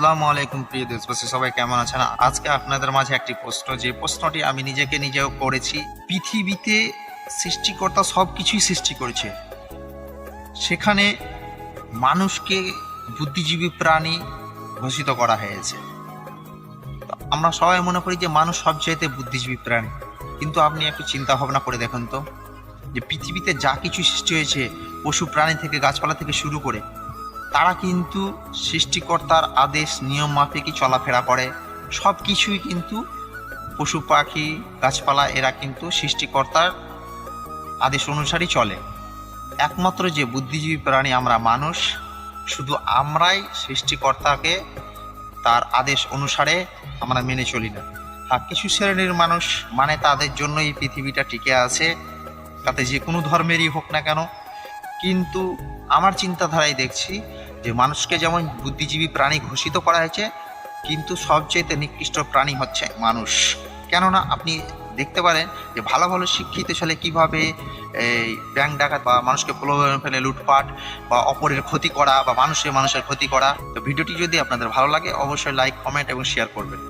আসসালামু আলাইকুম, প্রিয় দেশবাসী, সবাই কেমন আছেন? আজকে আপনাদের মাঝে একটি প্রশ্ন, যে প্রশ্নটি আমি নিজেকে নিজেও করেছি। পৃথিবীতে সৃষ্টিকর্তা সব কিছুই সৃষ্টি করেছে। সেখানে মানুষকে বুদ্ধিজীবী প্রাণী ঘোষিত করা হয়েছে। আমরা সবাই মনে করি যে মানুষ সবচাইতে বুদ্ধিজীবী প্রাণী। কিন্তু আপনি একটু চিন্তা ভাবনা করে দেখুন তো, যে পৃথিবীতে যা কিছু সৃষ্টি হয়েছে, পশু, প্রাণী থেকে, গাছপালা থেকে শুরু করে তারা কিন্তু সৃষ্টিকর্তার আদেশ, নিয়ম মাফিকই চলাফেরা করে। সব কিছুই কিন্তু পশু পাখি, গাছপালা, এরা কিন্তু সৃষ্টিকর্তার আদেশ অনুসারী চলে। একমাত্র যে বুদ্ধিজীবী প্রাণী আমরা মানুষ, শুধু আমরাই সৃষ্টিকর্তাকে তার আদেশ অনুসারে আমরা মেনে চলি না। আর কিছু শ্রেণির মানুষ মানে তাদের জন্য এই পৃথিবীটা টিকে আছে, তাতে যে কোনো ধর্মেরই হোক না কেন। কিন্তু আমার চিন্তাধারায় দেখছি যে মানুষকে যেমন বুদ্ধিজীবী প্রাণী ঘোষিত করা হয়েছে, কিন্তু সবচেয়ে নিকৃষ্ট প্রাণী হচ্ছে মানুষ। কেননা আপনি দেখতে পারেন যে ভালো ভালো শিক্ষিত ছেলে কীভাবে এই ব্যাংক ডাকাত বা মানুষকে প্রলোভন ফেলে লুটপাট বা অপরের ক্ষতি করা বা মানুষের মানুষের ক্ষতি করা। তো ভিডিওটি যদি আপনাদের ভালো লাগে, অবশ্যই লাইক কমেন্ট এবং শেয়ার করবেন।